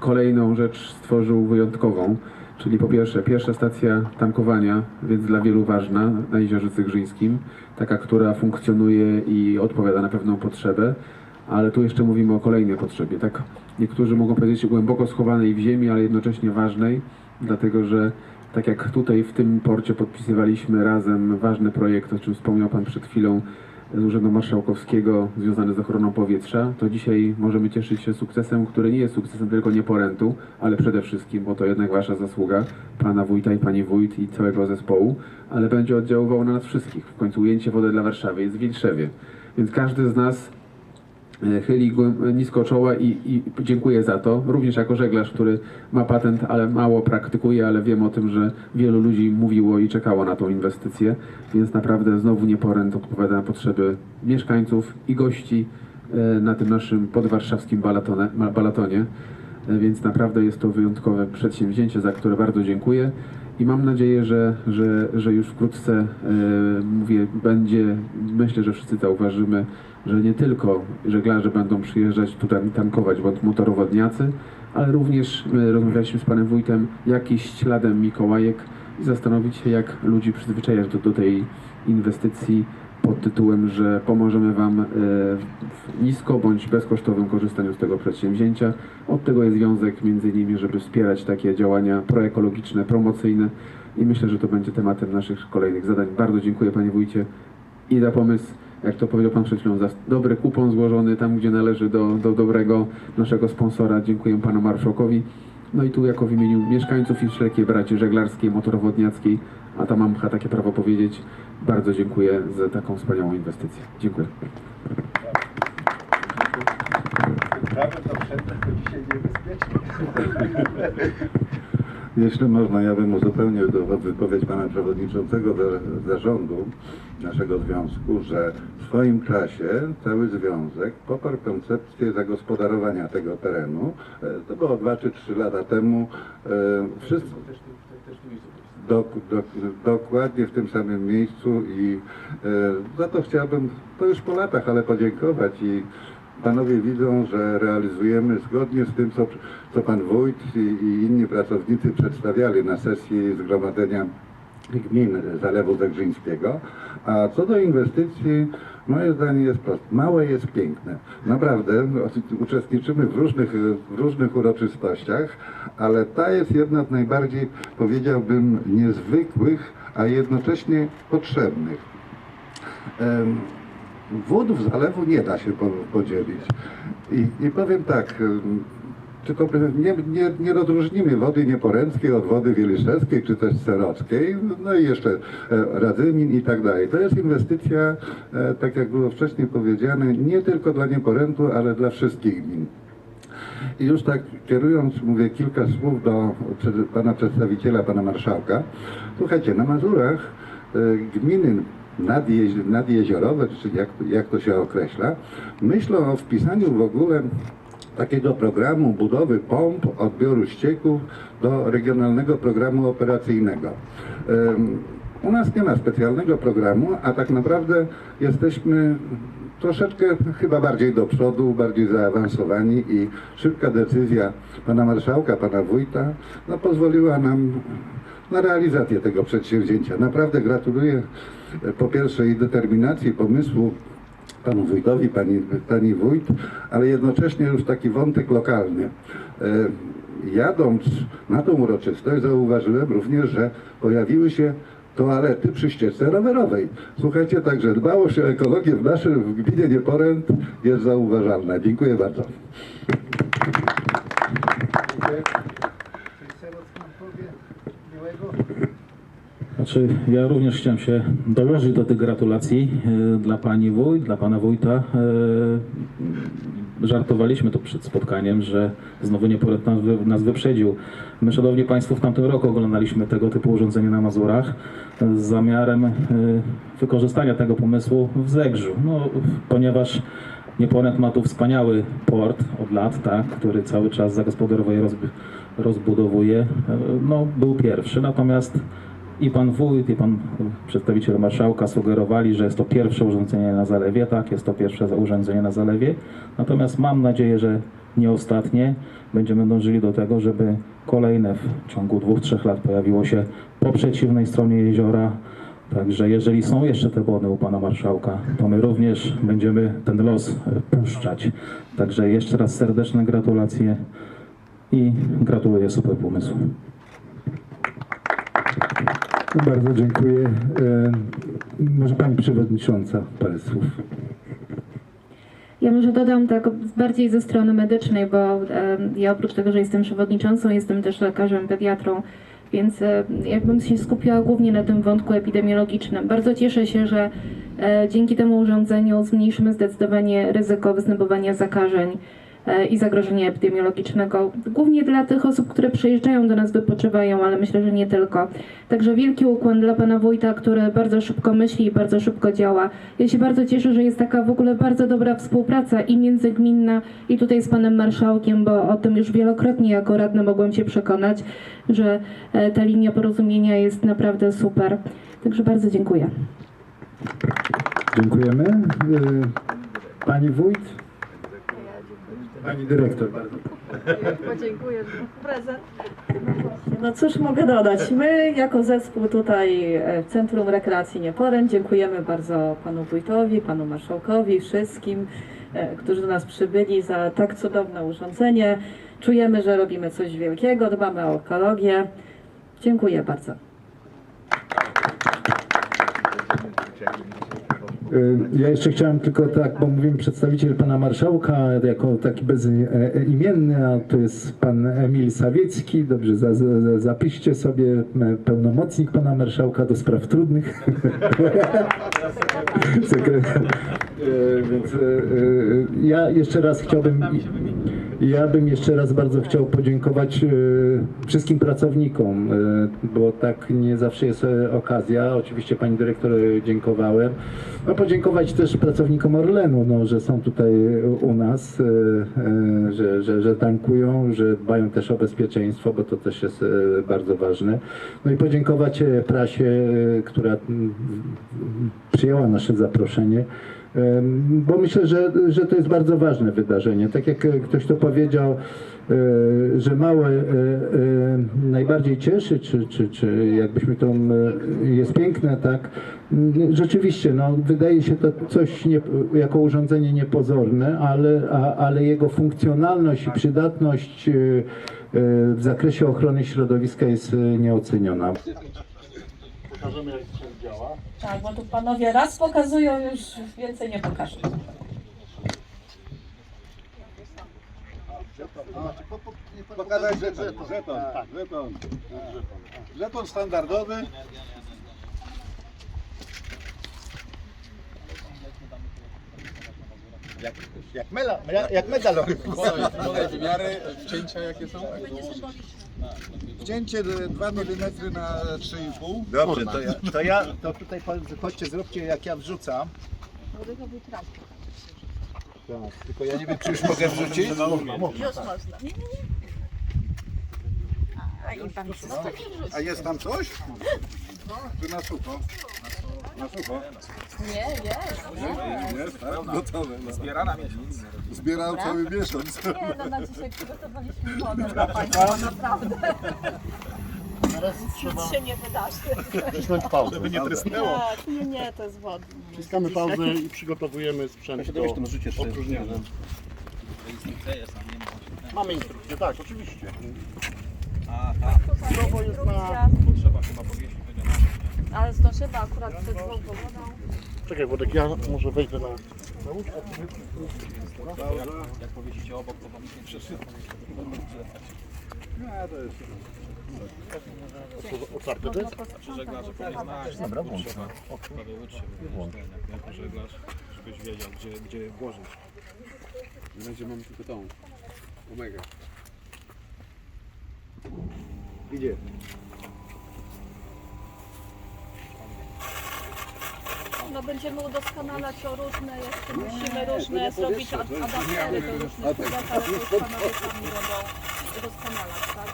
kolejną rzecz stworzył wyjątkową, czyli po pierwsze pierwsza stacja tankowania, więc dla wielu ważna na Jeziorze Cygrzyńskim, taka, która funkcjonuje i odpowiada na pewną potrzebę, ale tu jeszcze mówimy o kolejnej potrzebie, tak? Niektórzy mogą powiedzieć głęboko schowanej w ziemi, ale jednocześnie ważnej, dlatego że tak jak tutaj w tym porcie podpisywaliśmy razem ważny projekt, o czym wspomniał Pan przed chwilą, z Urzędu Marszałkowskiego związany z ochroną powietrza, to dzisiaj możemy cieszyć się sukcesem, który nie jest sukcesem tylko nieporentu, ale przede wszystkim, bo to jednak Wasza zasługa, Pana Wójta i Pani Wójt i całego zespołu, ale będzie oddziaływał na nas wszystkich. W końcu ujęcie wody dla Warszawy jest w Wilszewie, więc każdy z nas chyli głę- nisko czoła i, i dziękuję za to. Również jako żeglarz, który ma patent, ale mało praktykuje, ale wiem o tym, że wielu ludzi mówiło i czekało na tą inwestycję, więc naprawdę znowu Nieporęt odpowiada na potrzeby mieszkańców i gości e, na tym naszym podwarszawskim balatone, balatonie. E, Więc naprawdę jest to wyjątkowe przedsięwzięcie, za które bardzo dziękuję. I mam nadzieję, że, że, że już wkrótce, mówię, będzie, myślę, że wszyscy zauważymy, że nie tylko żeglarze będą przyjeżdżać tutaj tankować, motorowodniacy, ale również my rozmawialiśmy z panem wójtem, jakiś śladem Mikołajek i zastanowić się, jak ludzi przyzwyczajać do, do tej inwestycji pod tytułem, że pomożemy Wam e, w nisko bądź bezkosztowym korzystaniu z tego przedsięwzięcia. Od tego jest związek między innymi, żeby wspierać takie działania proekologiczne, promocyjne i myślę, że to będzie tematem naszych kolejnych zadań. Bardzo dziękuję Panie Wójcie i za pomysł, jak to powiedział Pan przed chwilą, za dobry kupon złożony tam, gdzie należy do, do dobrego naszego sponsora. Dziękuję Panu Marszałkowi. No i tu jako w imieniu mieszkańców i wszelkiej braci żeglarskiej, motorowodniackiej, a ta mam chyba takie prawo powiedzieć, bardzo dziękuję za taką wspaniałą inwestycję. Dziękuję. Prawie to dzisiaj niebezpiecznie. Jeśli można, ja bym uzupełnił do- wypowiedź pana przewodniczącego za- zarządu naszego związku, że w swoim czasie cały związek poparł koncepcję zagospodarowania tego terenu. E, To było 2 czy 3 lata temu. E, Wszyscy, Dok, dok, dokładnie w tym samym miejscu i e, za to chciałbym, to już po latach, ale podziękować i panowie widzą, że realizujemy zgodnie z tym, co, co pan wójt i, i inni pracownicy przedstawiali na sesji zgromadzenia gmin Zalewu Zegrzyńskiego. A co do inwestycji, moje zdanie jest proste. Małe jest piękne. Naprawdę, no, uczestniczymy w różnych, w różnych uroczystościach, ale ta jest jedna z najbardziej, powiedziałbym, niezwykłych, a jednocześnie potrzebnych. Em, Wód w zalewu nie da się po- podzielić. I, i powiem tak, tylko nie, nie, nie rozróżnimy wody nieporęckiej od wody wieliszewskiej czy też serockiej, no i jeszcze e, radzymin i tak dalej. To jest inwestycja, e, tak jak było wcześniej powiedziane, nie tylko dla nieporętu, ale dla wszystkich gmin. I już tak kierując, mówię kilka słów do pana przedstawiciela, pana marszałka. Słuchajcie, na Mazurach e, gminy nadjeź, nadjeziorowe, czy jak, jak to się określa, myślą o wpisaniu w ogóle takiego programu budowy pomp odbioru ścieków do regionalnego programu operacyjnego. Em, U nas nie ma specjalnego programu, a tak naprawdę jesteśmy troszeczkę chyba bardziej do przodu, bardziej zaawansowani i szybka decyzja pana marszałka, pana wójta no, pozwoliła nam na realizację tego przedsięwzięcia. Naprawdę gratuluję e, po pierwsze i determinacji, pomysłu panu wójtowi, pani, pani wójt, ale jednocześnie już taki wątek lokalny. E, Jadąc na tą uroczystość zauważyłem również, że pojawiły się toalety przy ścieżce rowerowej. Słuchajcie, także dbałość o ekologię w naszym w gminie Nieporęt jest zauważalna. Dziękuję bardzo. Coś Znaczy, ja również chciałem się dołożyć do tych gratulacji e, dla pani wójt, dla pana wójta. E, żartowaliśmy tu przed spotkaniem, że znowu nieporęt nas, wy, nas wyprzedził. My, szanowni państwo, w tamtym roku oglądaliśmy tego typu urządzenie na Mazurach e, z zamiarem wykorzystania tego pomysłu w Zegrzu. No, ponieważ Nieporęt ma tu wspaniały port od lat, tak, który cały czas zagospodarowuje, rozb- rozbudowuje. No, był pierwszy, natomiast i pan wójt, i pan przedstawiciel marszałka sugerowali, że jest to pierwsze urządzenie na zalewie. Tak, jest to pierwsze urządzenie na zalewie. Natomiast mam nadzieję, że nie ostatnie. Będziemy dążyli do tego, żeby kolejne w ciągu dwóch, trzech lat pojawiło się po przeciwnej stronie jeziora. Także jeżeli są jeszcze te błony u pana marszałka, to my również będziemy ten los e, puszczać. Także jeszcze raz serdeczne gratulacje i gratuluję super pomysłu. Bardzo dziękuję. E, Może Pani Przewodnicząca parę słów. Ja może dodam tak bardziej ze strony medycznej, bo ja oprócz tego, że jestem przewodniczącą, jestem też lekarzem pediatrą, więc e, jakbym się skupiła głównie na tym wątku epidemiologicznym. Bardzo cieszę się, że e, dzięki temu urządzeniu zmniejszymy zdecydowanie ryzyko występowania zakażeń i zagrożenia epidemiologicznego, głównie dla tych osób, które przyjeżdżają do nas, wypoczywają, ale myślę, że nie tylko. Także wielki ukłon dla pana wójta, który bardzo szybko myśli i bardzo szybko działa. Ja się bardzo cieszę, że jest taka w ogóle bardzo dobra współpraca i międzygminna i tutaj z panem marszałkiem, bo o tym już wielokrotnie jako radna mogłam się przekonać, że e, ta linia porozumienia jest naprawdę super. Także bardzo dziękuję. Dziękujemy. E, Pani Wójt? Pani Dyrektor. Bardzo. Podziękuję za prezent. No cóż mogę dodać. My jako zespół tutaj e, w Centrum Rekreacji Nieporęcz dziękujemy bardzo panu wójtowi, panu marszałkowi, wszystkim, e, którzy do nas przybyli za tak cudowne urządzenie. Czujemy, że robimy coś wielkiego, dbamy o ekologię. Dziękuję bardzo. E, Ja jeszcze chciałem tylko tak, bo mówimy przedstawiciel pana marszałka jako taki bezimienny, a to jest pan Emil Sawiecki. Dobrze, za, za, zapiszcie sobie e, pełnomocnik pana marszałka do spraw trudnych. Sekretarz. Więc e, e, ja jeszcze raz chciałbym. Ja bym jeszcze raz bardzo chciał podziękować e, wszystkim pracownikom, bo tak nie zawsze jest okazja. Oczywiście pani dyrektor dziękowałem. No podziękować też pracownikom Orlenu, no, że są tutaj u nas, że, że, że tankują, że dbają też o bezpieczeństwo, bo to też jest bardzo ważne. No i podziękować prasie, która przyjęła nasze zaproszenie. Bo myślę, że, że to jest bardzo ważne wydarzenie. Tak jak e, ktoś to powiedział, e, że małe e, najbardziej cieszy, czy, czy, czy jakbyśmy to jest piękne, tak. Mm, Rzeczywiście, no, wydaje się to coś nie, jako urządzenie niepozorne, ale, a, ale jego funkcjonalność i przydatność w zakresie ochrony środowiska jest e, nieoceniona. Tak, bo tu panowie raz pokazują, już więcej nie pokażą. Pokazać żeton. Żeton, tak, żeton. Żeton standardowy. Jak, jak, mela, jak medalowy. Wymiary wcięcia jakie są? Wcięcie 2 mm na 3,5. Dobrze, to ja, to ja to tutaj chodźcie, zróbcie jak ja wrzucam. Tak, tylko ja nie wiem, czy już mogę wrzucić? Już można. Nie, nie, nie. A jest tam coś? Czy na sucho? Na sucho? Nie, nie. Jest, tak? Gotowe. No. Zbiera na miesiąc. Zbierał cały miesiąc. Nie, no na dzisiaj przygotowaliśmy wodę dla Państwa, naprawdę. Nic się nie wydarzy. Żeby nie trysnęło. Tak, nie, nie, to jest woda. Wciskamy pauzę i przygotowujemy sprzęt do opróżnienia. Mamy instrukcję, tak, oczywiście. Zdrowo jest na... Trzeba chyba powiesić będzie Ale zdążymy akurat przed złą pogodą. Czekaj Wodek, ja może wejdę na... ty... Jak powiesicie obok, to wam nic nie przyszło. Otwarte to jest? Czy żeglarze powinien znać? Dobra, Trzeba prawie łódź się. Jako żeglarz, żebyś wiedział, gdzie, gdzie włożyć. Na razie mamy tylko tą. Omega. Idzie. No będziemy udoskonalać o różne, jeszcze musimy różne zrobić ad- adaptery do różnych ale to już panowie sami będą udoskonalać, tak?